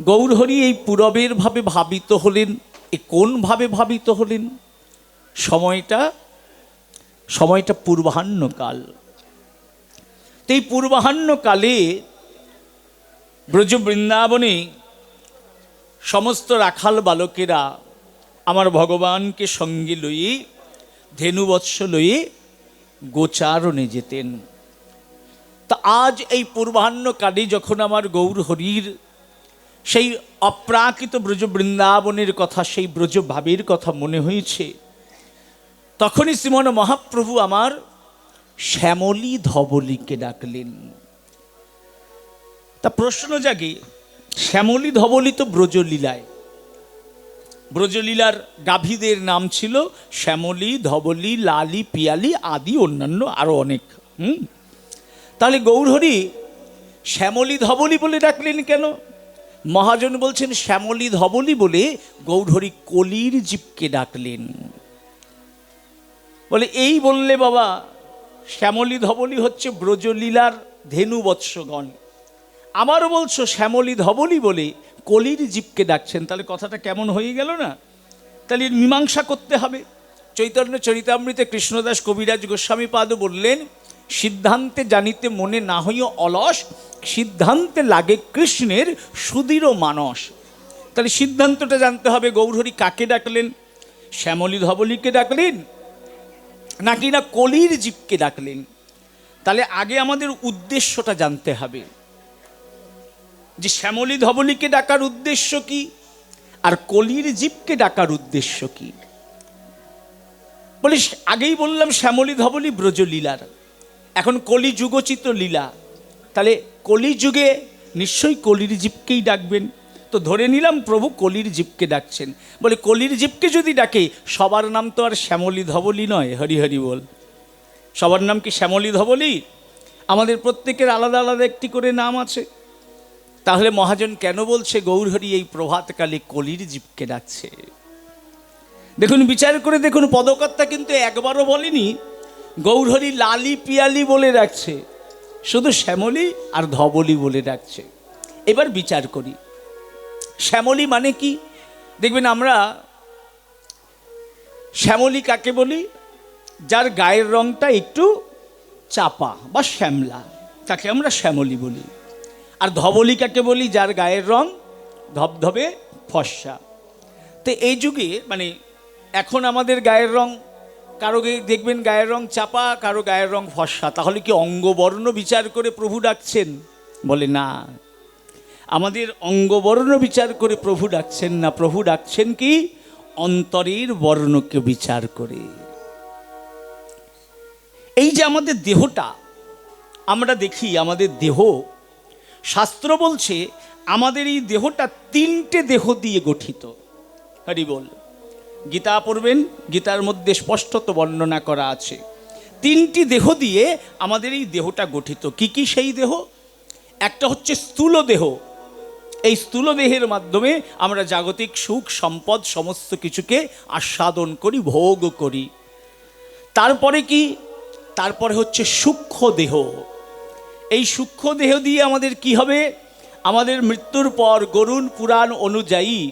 গৌরহরি এই পূরবের ভাবে ভাবিত হলেন, এ কোন ভাবে ভাবিত হলেন? সময়টা সময়টা পূর্বাহ্নকাল। তো এই পূর্বাহ্নকালে ব্রজ বৃন্দাবনে সমস্ত রাখাল বালকেরা আমার ভগবানকে সঙ্গে লইয়ে ধেনুবৎস লইয়ে গোচারণে যেতেন। তা আজ এই পূর্বাহ্নকালে যখন আমার গৌর হরির সেই অপ্রাকৃত ব্রজ বৃন্দাবনের কথা, সেই ব্রজ ভাবের কথা মনে হয়েছে। তখনই শ্রীমন মহাপ্রভু আমার শ্যামলী ধবলীকে ডাকলেন। তা প্রশ্ন জাগে, শ্যামলী ধবলী তো ব্রজলীলায়। ব্রজলীলার গাভীদের নাম ছিল শ্যামলী, ধবলী, লালি, পিয়ালি আদি অন্যান্য আরও অনেক। হুম? তাহলে গৌরহরি শ্যামলী ধবলী বলে ডাকলেন কেন? মহাজন বলছেন, শ্যামলী ধবলী বলে গৌরহরি কলির জীবকে ডাকলেন। বলে, এই বললে বাবা, শ্যামলী ধবলী হচ্ছে ব্রজলীলার ধেনু বৎসগণ আমারও বলছো শ্যামলী ধবলী বলে কলির জীবকে ডাকছেন। তাহলে কথাটা কেমন হয়ে গেল না? তাহলে মীমাংসা করতে হবে। চৈতন্য চরিতামৃতে কৃষ্ণদাস কবিরাজ গোস্বামী পাদ বললেন সিদ্ধান্তে জানিতে মনে না হইও অলস, সিদ্ধান্তে লাগে কৃষ্ণের সুদৃঢ় মানস। তাহলে সিদ্ধান্তটা জানতে হবে, গৌরহরি কাকে ডাকলেন? শ্যামলী ধবলীকে ডাকলেন? নাকি না কলির জীবকে ডাকলেন? তাহলে আগে আমাদের উদ্দেশ্যটা জানতে হবে। যে শ্যামলী ধবলীকে ডাকার উদ্দেশ্য কি? আর কলির জীবকে ডাকার উদ্দেশ্য কি? বলি আগেই বললাম, শ্যামলী ধবলী ব্রজলীলার। এখন কলি যুগচিত লীলা। তাহলে কলি যুগে নিশ্চয়ই কলির জীবকেই ডাকবেন। তো ধরে নিলাম প্রভু কলির জীবকে ডাকছেন। বলে কলির জীবকে যদি ডাকে, সবার নাম তো আর শ্যামলী ধবলী নয়, হরি হরি বল। সবার নাম কি শ্যামলী ধবলি? আমাদের প্রত্যেকের আলাদা আলাদা একটি করে নাম আছে। তাহলে মহাজন কেন বলছে গৌরহরি এই প্রভাতকালে কলির জীবকে ডাকছে? দেখুন, বিচার করে দেখুন, পদকর্তা কিন্তু একবারও বলেনি। গৌরহরি লালি পিয়ালি বলে ডাকছে। শুধু শ্যামলী আর ধবলি বলে ডাকছে। এবার বিচার করি। শ্যামলী মানে কি? দেখবেন আমরা শ্যামলী কাকে বলি? যার গায়ের রংটা একটু চাপা বা শ্যামলা, তাকে আমরা শ্যামলি বলি। আর ধবলি কাকে বলি? যার গায়ের রং ধবধবে ফর্সা। তো এই যুগে মানে এখন আমাদের গায়ের রং কারও দেখবেন গায়ের রং চাপা, কারও গায়ের রং ফর্সা। তাহলে কি অঙ্গবর্ণ বিচার করে প্রভু ডাকছেন? বলে, না। আমাদের অঙ্গবর্ণ বিচার করে প্রভু ডাকছেন না। প্রভু ডাকছেন কি? অন্তরের বর্ণকে বিচার করে। এই যে আমাদের দেহটা, আমরা দেখি আমাদের দেহ। শাস্ত্র বলছে, আমাদের এই দেহটা তিনটে দেহ দিয়ে গঠিত। হরি বল। গীতা পড়বেন, গীতার মধ্যে স্পষ্টত বর্ণনা করা আছে। তিনটি দেহ দিয়ে আমাদের এই দেহটা গঠিত। কি কি সেই দেহ? একটা হচ্ছে স্থূল দেহ। এই স্থূল দেহের মাধ্যমে আমরা জাগতিক সুখ, সম্পদ, সমস্ত কিছুকে আস্বাদন করি, ভোগ করি। তারপরে কি? তারপরে হচ্ছে সূক্ষ্ম দেহ। এই সূক্ষ্ম দেহ দিয়ে আমাদের কি হবে? আমাদের মৃত্যুর পর গরুণ পুরাণ অনুযায়ী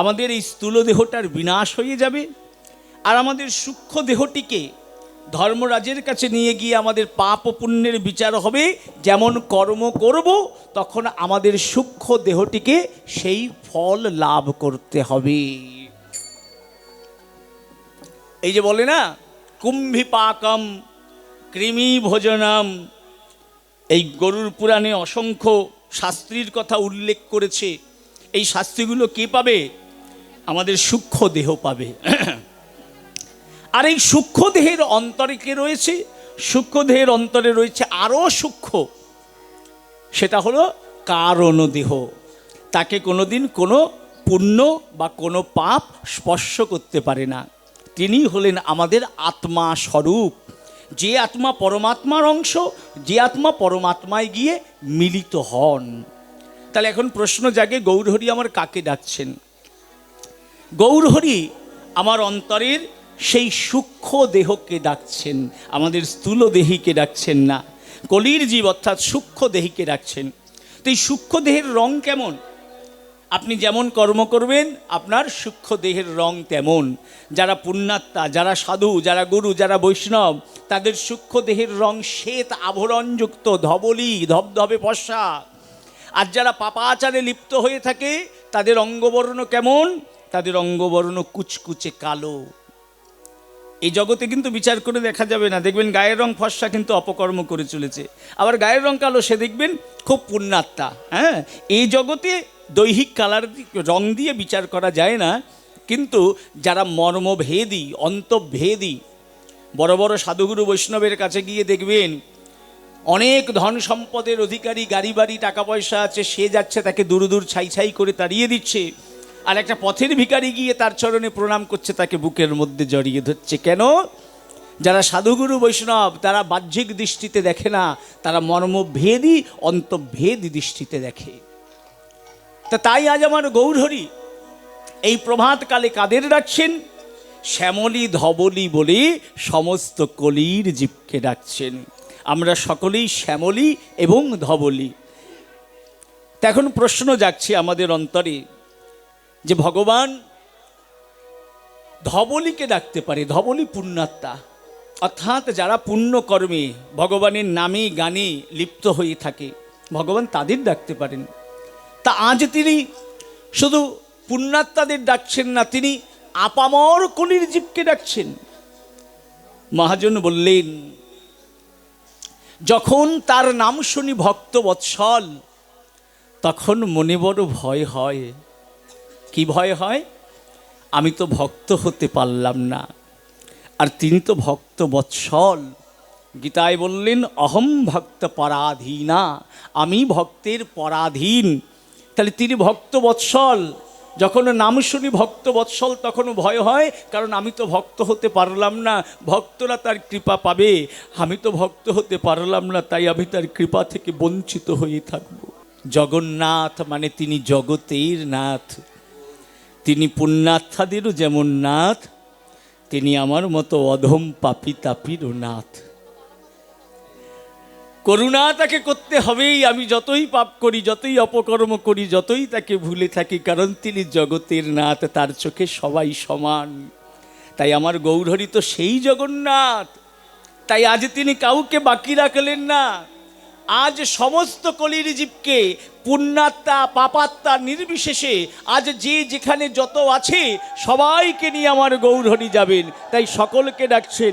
আমাদের এই স্থূল দেহটার বিনাশ হয়ে যাবে আর আমাদের সূক্ষ্ম দেহটিকে ধর্মরাজের কাছে নিয়ে গিয়ে আমাদের পাপ পুণ্যের বিচার হবে। যেমন কর্ম করব, তখন আমাদের সূক্ষ্ম দেহটিকে সেই ফল লাভ করতে হবে। এই যে বলে না কুম্ভি পাকম কৃমি ভোজনম এই গরুর পুরাণে অসংখ্য শাস্ত্রীর কথা উল্লেখ করেছে। এই শাস্ত্রীগুলো কে পাবে? আমাদের সূক্ষ্ম দেহ পাবে। আর এই সূক্ষ্ম দেহের অন্তরে কে রয়েছে? সূক্ষ্ম দেহের অন্তরে রয়েছে আরও সূক্ষ্ম। সেটা হলো কারণ দেহ। তাকে কোনোদিন কোনো পুণ্য বা কোনো পাপ স্পর্শ করতে পারে না। তিনি হলেন আমাদের আত্মা স্বরূপ। যে আত্মা পরমাত্মার অংশ, যে আত্মা পরমাত্মায় গিয়ে মিলিত হন। তাহলে এখন প্রশ্ন জাগে, গৌরহরি আমার কাকে ডাকছেন? গৌরহরি আমার অন্তরের সেই সূক্ষ্ম দেহকে ডাকছেন, আমাদের স্থূল দেহিকে ডাকছেন না, কলির জীব অর্থাৎ সূক্ষ্ম দেহিকে ডাকছেন। তো এই সূক্ষ্ম দেহের রং কেমন? আপনি যেমন কর্ম করবেন, আপনার সূক্ষ্ম দেহের রং তেমন। যারা পুণ্যাত্মা, যারা সাধু, যারা গুরু, যারা বৈষ্ণব, তাদের সূক্ষ্ম দেহের রং শ্বেত আভরণযুক্ত, ধবলি, ধবধবে পশা আর যারা পাপাচারে লিপ্ত হয়ে থাকে, তাদের অঙ্গবর্ণ কেমন? তাদের অঙ্গবর্ণ কুচকুচে কালো। এই জগতে কিন্তু বিচার করে দেখা যাবে না। দেখবেন গায়ের রং ফর্সা কিন্তু অপকর্ম করে চলেছে। আবার গায়ের রং কালো, সে দেখবেন খুব পুণ্যাত্মা হ্যাঁ? এই জগতে দৈহিক কালার রং দিয়ে বিচার করা যায় না। কিন্তু যারা মর্মভেদী অন্তভেদী বড় বড় সাধুগুরু বৈষ্ণবের কাছে গিয়ে দেখবেন, অনেক ধন সম্পদের অধিকারী, গাড়ি বাড়ি, টাকা পয়সা আছে, সে যাচ্ছে তাকে দূর দূর ছাই ছাই করে তাড়িয়ে দিচ্ছে। আর একটা পথের ভিখারি গিয়ে তার চরণে প্রণাম করছে, তাকে বুকের মধ্যে জড়িয়ে ধরছে। কেন? যারা সাধুগুরু বৈষ্ণব, তারা বাহ্যিক দৃষ্টিতে দেখে না, তারা মর্মভেদই অন্তভেদী দৃষ্টিতে দেখে। তা তাই আজ আমার গৌরহরি, এই প্রভাতকালে কাদের ডাকছেন? শ্যামলী ধবলি বলে সমস্ত কলির জীবকে ডাকছেন। আমরা সকলেই শ্যামলী এবং ধবলি। এখন প্রশ্ন যাচ্ছে আমাদের অন্তরে। যে ভগবান ধবলিকে ডাকতে পারে, ধবলি পুণ্যাত্মা। অর্থাৎ যারা পুণ্য কর্মে ভগবানের নামে গানে লিপ্ত হয়ে থাকে, ভগবান তাদের ডাকতে পারেন। তা আজ তিনি শুধু পুণ্যাত্মাদের ডাকছেন না, তিনি আপামর কলির জীবকে ডাকছেন। মহাজন বললেন, যখন তার নাম শুনি ভক্ত বৎসল, তখন মনে বড় ভয় হয়। কি ভয় হয়? আমি তো ভক্ত হতে পারলাম না। আর তিনি তো ভক্ত বৎসল। গীতায় বললেন, অহম ভক্ত পরাধীনা, আমি ভক্তের পরাধীন। তাহলে তিনি ভক্ত বৎসল। যখন নাম শুনি ভক্ত বৎসল, তখন ভয় হয়, কারণ আমি তো ভক্ত হতে পারলাম না। ভক্তরা তার কৃপা পাবে। আমি তো ভক্ত হতে পারলাম না, তাই আমি তার কৃপা থেকে বঞ্চিত হয়ে থাকব। জগন্নাথ মানে তিনি জগতের নাথ। তিনি পুণ্যার্থাদেরও যেমন নাথ, তিনি আমার মতো অধম পাপি তাপিরও নাথ। করুণা তাকে করতে হবেই, আমি যতই পাপ করি, যতই অপকর্ম করি, যতই তাকে ভুলে থাকি, কারণ তিনি জগতের নাথ, তার চোখে সবাই সমান। তাই আমার গৌরহরি তো সেই জগন্নাথ, তাই আজ তিনি কাউকে বাকি রাখলেন না। আজ সমস্ত কলির জীবকে পুণ্যাত্মা, পাপাত্মা নির্বিশেষে আজ যে যেখানে যত আছে, সবাইকে নিয়ে আমার গৌরহরি যাবেন। তাই সকলকে ডাকছেন,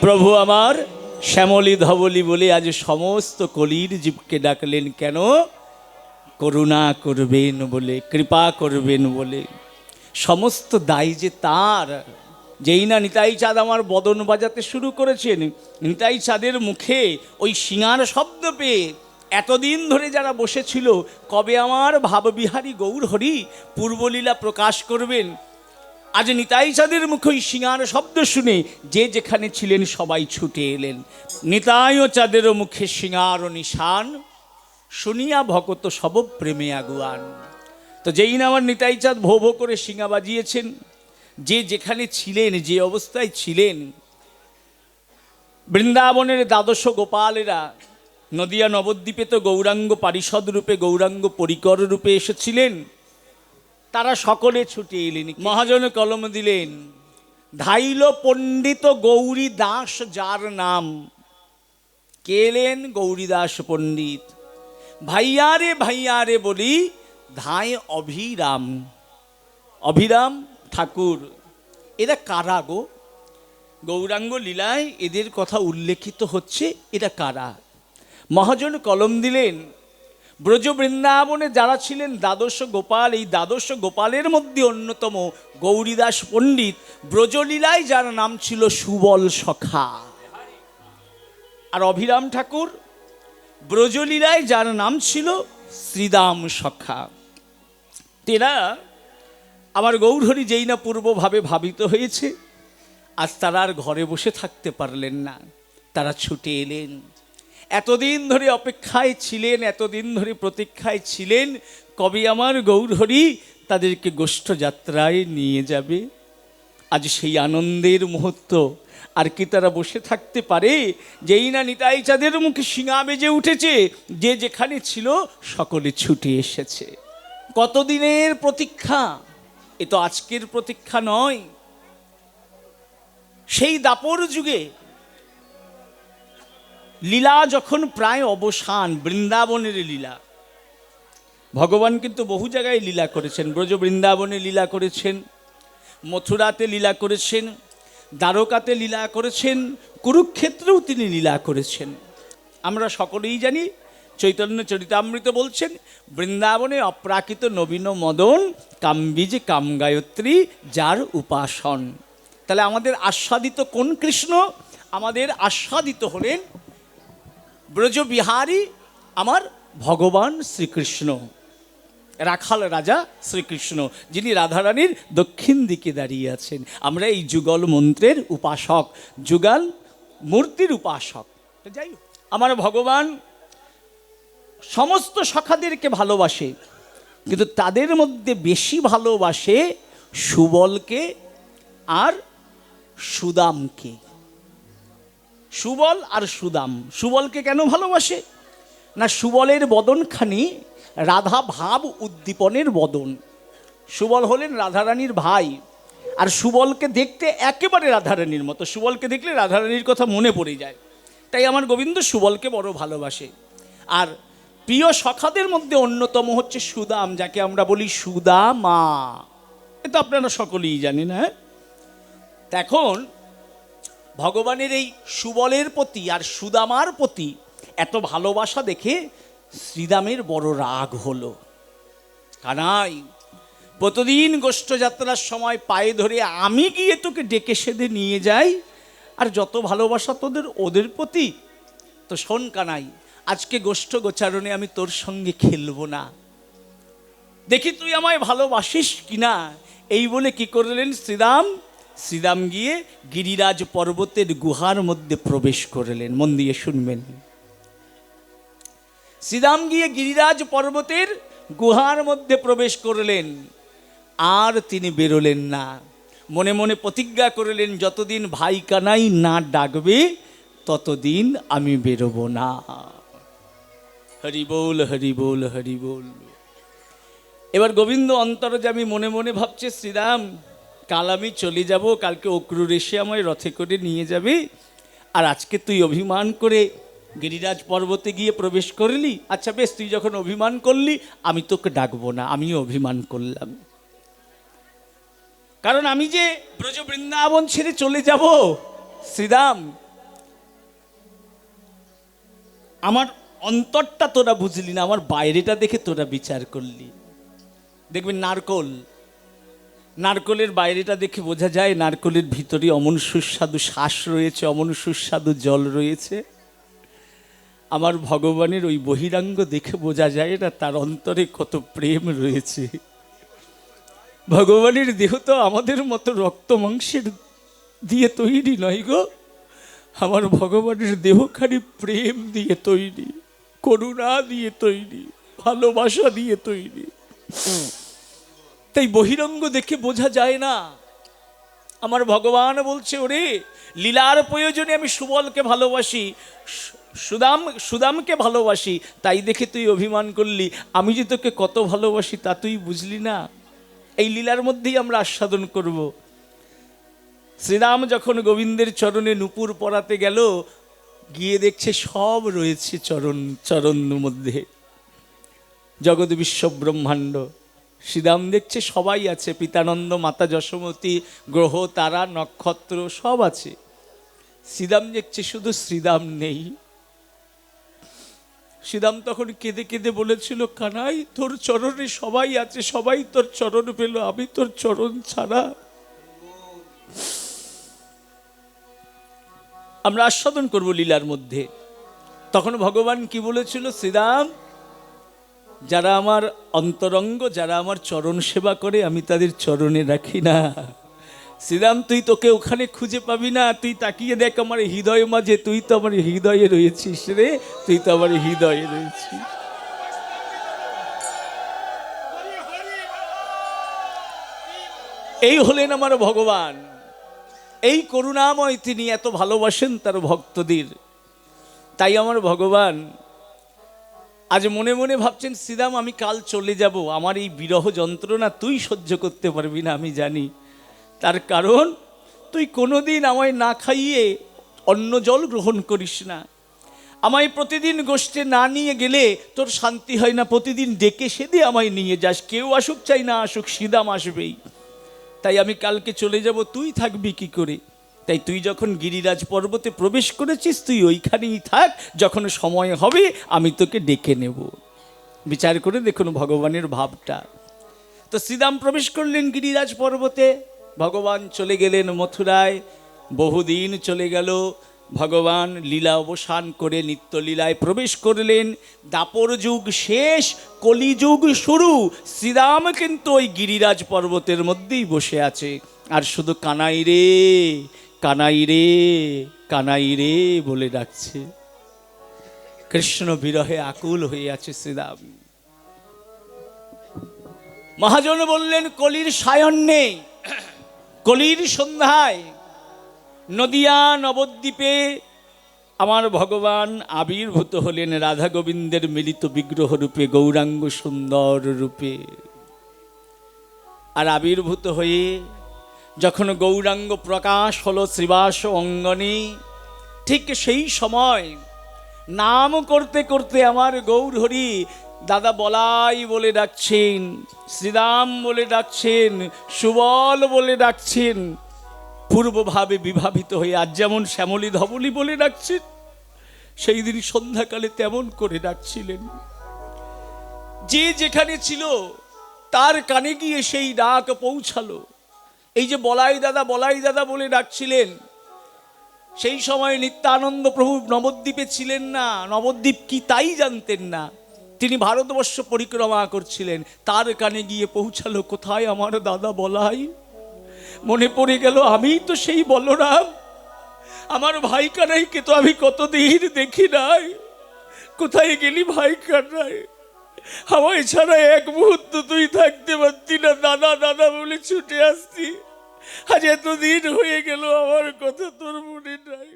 প্রভু আমার, শ্যামলী ধবলি বলে আজ সমস্ত কলির জীবকে ডাকলেন কেন? করুণা করবেন বলে, কৃপা করবেন বলে। সমস্ত দায় যে তার যেই না নিতাই চাঁদ আমার বদন বাজাতে শুরু করেছেন নিতাই চাঁদের মুখে ওই সিঙার শব্দ পেয়ে এতদিন ধরে যারা বসেছিল, কবে আমার ভাববিহারী গৌর হরি পূর্বলীলা প্রকাশ করবেন? আজ নিতাই চাঁদের মুখে ওই সিঙার শব্দ শুনে যে যেখানে ছিলেন সবাই ছুটে এলেন। নিতাই ও চাঁদের মুখে সিঙার ও নিশান, শুনিয়া ভকত সব প্রেমে আগুয়ান। তো যেই না আমার নিতাই চাঁদ ভো ভো করে সিঙা বাজিয়েছেন যে যেখানে ছিলেন, যে অবস্থায় ছিলেন, বৃন্দাবনের দ্বাদশ গোপালেরা নদিয়া নবদ্বীপে তো গৌরাঙ্গ পারিষদ রূপে, গৌরাঙ্গ পরিকর রূপে এসেছিলেন। তারা সকলে ছুটে এলেন, মহাজন কলম দিলেন, ধাইল পণ্ডিত গৌরী দাস যার নাম? কে এলেন গৌরীদাস পণ্ডিত? ভাইয়ারে ভাইয়ারে বলি ধায় অভিরাম। অভিরাম? ঠাকুর। এরা কারা গো? গৌরাঙ্গ লীলায় এদের কথা উল্লেখিত হচ্ছে, এরা কারা? মহাজন কলম দিলেন, ব্রজ বৃন্দাবনে যারা ছিলেন দ্বাদশ গোপাল, এই দ্বাদশ গোপালের মধ্যে অন্যতম গৌরীদাস পণ্ডিত ব্রজলীলায় যার নাম ছিল সুবল সখা। আর অভিরাম ঠাকুর ব্রজলীলায় যার নাম ছিল শ্রীদাম সখা। তেরা আমার গৌরহরি যেই না পূর্বভাবে ভাবিত হয়েছে, আজ তারা আর ঘরে বসে থাকতে পারলেন না। তারা ছুটে এলেন। এতদিন ধরে অপেক্ষায় ছিলেন, এতদিন ধরে প্রতীক্ষায় ছিলেন, কবে আমার গৌরহরি তাদেরকে গোষ্ঠ যাত্রায় নিয়ে যাবে? আজ সেই আনন্দের মুহূর্ত, আর কি তারা বসে থাকতে পারে? যেই না নিতাই চাঁদের মুখে শিঙা বেজে উঠেছে, যে যেখানে ছিল সকলে ছুটে এসেছে। কতদিনের প্রতীক্ষা? এ তো আজকের প্রতীক্ষা নয়। সেই দাপর যুগে লীলা যখন প্রায় অবসান, বৃন্দাবনের লীলা, ভগবান কিন্তু বহু জায়গায় লীলা করেছেন। ব্রজ বৃন্দাবনে লীলা করেছেন, মথুরাতে লীলা করেছেন, দ্বারকাতে লীলা করেছেন, কুরুক্ষেত্রেও তিনি লীলা করেছেন। আমরা সকলেই জানি চৈতন্য চরিতামৃত বলছেন, বৃন্দাবনে অপ্রাকৃত নবীন মদন, কামবীজ কামগায়ত্রী যার উপাসন। তাহলে আমাদের আস্বাদিত কোন কৃষ্ণ? আমাদের আস্বাদিত হলেন ব্রজবিহারী আমার ভগবান শ্রীকৃষ্ণ, রাখাল রাজা শ্রীকৃষ্ণ, যিনি রাধারানীর দক্ষিণ দিকে দাঁড়িয়ে আছেন। আমরা এই যুগল মন্ত্রের উপাসক, যুগাল মূর্তির উপাসক। যাই আমার ভগবান সমস্ত সখাদেরকে ভালোবাসে, কিন্তু তাদের মধ্যে বেশি ভালোবাসে সুবলকে আর সুদামকে। সুবল আর সুদাম। সুবলকে কেন ভালোবাসে? না, সুবলের বদনখানি রাধা ভাব উদ্দীপনের বদন। সুবল হলেন রাধারানীর ভাই, আর সুবলকে দেখতে একেবারে রাধারানীর মতো। সুবলকে দেখলে রাধারানীর কথা মনে পড়ে যায়। তাই আমার গোবিন্দ সুবলকে বড় ভালোবাসে। আর প্রিয় সখাদের মধ্যে অন্যতম হচ্ছে সুদাম, যাকে আমরা বলি সুদামা। এটা আপনারা সকলেই জানেন হ্যাঁ? এখন ভগবানের এই সুবলের প্রতি আর সুদামার প্রতি এত ভালোবাসা দেখে শ্রীদামের বড় রাগ হলো। কানাই, প্রতিদিন গোষ্ঠযাত্রার সময় পায়ে ধরে আমি গিয়ে তোকে ডেকে সেদে নিয়ে যাই, আর যত ভালোবাসা তোদের, ওদের প্রতি, তো শোন কানাই আজকে গোষ্ঠ গোচারণে আমি তোর সঙ্গে খেলব না। দেখি তুই আমায় ভালোবাসিস কিনা? এই বলে কি করলেন শ্রীরাম? শ্রীরাম গিয়ে গিরিরাজ পর্বতের গুহার মধ্যে প্রবেশ করলেন, মন দিয়ে শুনবেন। শ্রীরাম গিয়ে গিরিরাজ পর্বতের গুহার মধ্যে প্রবেশ করলেন, আর তিনি বেরোলেন না। মনে মনে প্রতিজ্ঞা করলেন, যতদিন ভাই কানাই না ডাকবে, ততদিন আমি বেরোবো না। হরি বল হরি বল হরি বল। এবার গোবিন্দ অন্তরে আমি মনে মনে ভাবছে, শ্রীরাম, কাল আমি চলে যাব, কালকে অক্রুর এসে আমায় রথে করে নিয়ে যাবে। আর আজকে তুই অভিমান করে গিরিরাজ পর্বতে গিয়ে প্রবেশ করলি? আচ্ছা বেশ, তুই যখন অভিমান করলি, আমি তোকে ডাকবো না, আমিও অভিমান করলাম। কারণ আমি যে ব্রজ বৃন্দাবন ছেড়ে চলে যাব, শ্রীরাম, আমার অন্তরটা তোরা বুঝলি না, আমার বাইরেটা দেখে তোরা বিচার করলি। দেখবেন নারকোল। নারকোলের বাইরেটা দেখে বোঝা যায় নারকোলের ভিতরে অমন সুস্বাদু শ্বাস রয়েছে, অমন সুস্বাদু জল রয়েছে। আমার ভগবানের ওই বহিরাঙ্গ দেখে বোঝা যায় না তার অন্তরে কত প্রেম রয়েছে। ভগবানের দেহ তো আমাদের মতো রক্ত মাংসের দিয়ে তৈরি নয় গো। আমার ভগবানের দেহখানি প্রেম দিয়ে তৈরি। করুণা দিয়ে তৈরি, ভালোবাসা দিয়ে তৈরি। তাই বহিরঙ্গ দেখে বোঝা যায় না। আমার ভগবান বলছে, ওরে, লীলার প্রয়োজনে আমি সুবলকে ভালোবাসি, সুদাম, সুদামকে ভালোবাসি, তাই দেখে তুই অভিমান করলি। আমি যে তোকে কত ভালোবাসি তা তুই বুঝলি না। এই লীলার মধ্যেই আমরা আস্বাদন করব। শ্রীরাম যখন গোবিন্দের চরণে নুপুর পরাতে গেল গিয়ে দেখছে সব রয়েছে চরণ চরণ মধ্যে। জগৎ বিশ্ব ব্রহ্মাণ্ড। শ্রীরাম দেখছে সবাই আছে, পিতানন্দ, মাতা যশোমতী, গ্রহ, তারা, নক্ষত্র, সব আছে। শ্রীরাম দেখছে শুধু শ্রীরাম নেই। শ্রীরাম তখন কেঁদে কেঁদে বলেছিল, কানাই, তোর চরণে সবাই আছে, সবাই তোর চরণ পেল, আমি তোর চরণ ছাড়া আমরা আস্বাদন করব লীলার মধ্যে। তখন ভগবান কি বলেছিল? শ্রীরাম, যারা আমার অন্তরঙ্গ, যারা আমার চরণ সেবা করে, আমি তাদের চরণে রাখি না। শ্রীরাম, তুই তোকে ওখানে খুঁজে পাবি না। তুই তাকিয়ে দেখ আমার হৃদয় মাঝে। তুই তো আমার হৃদয়ে রয়েছিস রে। তুই তো আমার হৃদয়ে রয়েছিস। এই হলেন আমার ভগবান। এই করুণাময় তিনি এত ভালোবাসেন তার ভক্তদের। তাই আমার ভগবান, আজ মনে মনে ভাবছেন শ্রীরাম আমি কাল চলে যাব। আমার এই বিরহ যন্ত্রণা তুই সহ্য করতে পারবি না, আমি জানি। তার কারণ, তুই কোনোদিন আমায় না খাইয়ে অন্ন জল গ্রহণ করিস না। আমায় প্রতিদিন গোষ্ঠে না নিয়ে গেলে তোর শান্তি হয় না। প্রতিদিন ডেকে সেদে আমায় নিয়ে যাস। কেউ আসুক চাই না আসুক, সিদাম আসবেই। তাই আমি কালকে চলে যাব, তুই থাকবি কি করে? তাই তুই যখন গিরিরাজ পর্বতে প্রবেশ করেছিস, তুই ওইখানেই থাক, যখন সময় হবে, আমি তোকে ডেকে নেব। বিচার করে দেখুন ভগবানের ভাবটা। তো শ্রীরাম প্রবেশ করলেন গিরিরাজ পর্বতে। ভগবান চলে গেলেন মথুরায়, বহুদিন চলে গেল। ভগবান লীলা অবসান করে নিত্যলীলায় প্রবেশ করলেন। দাপর যুগ শেষ কলিযুগ শুরু। শ্রীরাম কিন্তু ওই গিরিরাজ পর্বতের মধ্যেই বসে আছে। আর শুধু কানাই রে কানাই রে কানাই রে বলে ডাকছে। কৃষ্ণ বিরহে আকুল হয়ে আছে শ্রীরাম। মহাজন বললেন, কলির সায়ন নেই। কলির সন্ধ্যায় নদিয়া নবদ্বীপে আমার ভগবান আবির্ভূত হলেন রাধা গোবিন্দের মিলিত বিগ্রহ রূপে, গৌরাঙ্গ সুন্দর রূপে। আর আবির্ভূত হয়ে যখন গৌরাঙ্গ প্রকাশ হলো শ্রীবাস অঙ্গনে, ঠিক সেই সময় নাম করতে করতে আমার গৌরহরি দাদা বলাই বলে ডাকছেন শ্রীরাম বলে ডাকছেন, সুবল বলে ডাকছেন পূর্বভাবে বিভাবিত হয়ে আজ যেমন শ্যামলী ধবলি বলে ডাকছেন, সেই দিন সন্ধ্যাকালে তেমন করে ডাকছিলেন। যে যেখানে ছিল, তার কানে গিয়ে সেই ডাক পৌঁছালো। এই যে বলাই দাদা বলাই দাদা বলে ডাকছিলেন, সেই সময় নিত্যানন্দ প্রভু নবদ্বীপে ছিলেন না, নবদ্বীপ কি তাই জানতেন না। তিনি ভারতবর্ষ পরিক্রমা করছিলেন, তার কানে গিয়ে পৌঁছালো, কোথায় আমার দাদা বলাই? মনে পড়ে গেল, আমিই তো সেই বলরাম। আমার ভাই তো আমি কতদিন দেখি নাই। কোথায় গেলি ভাই কানাই আমায় ছাড়া এক মুহূর্ত তুই থাকতে পারতি না দাদা দাদা বলে ছুটে আসতি। আজ এতদিন হয়ে গেল, আমার কথা তোর মনে নাই।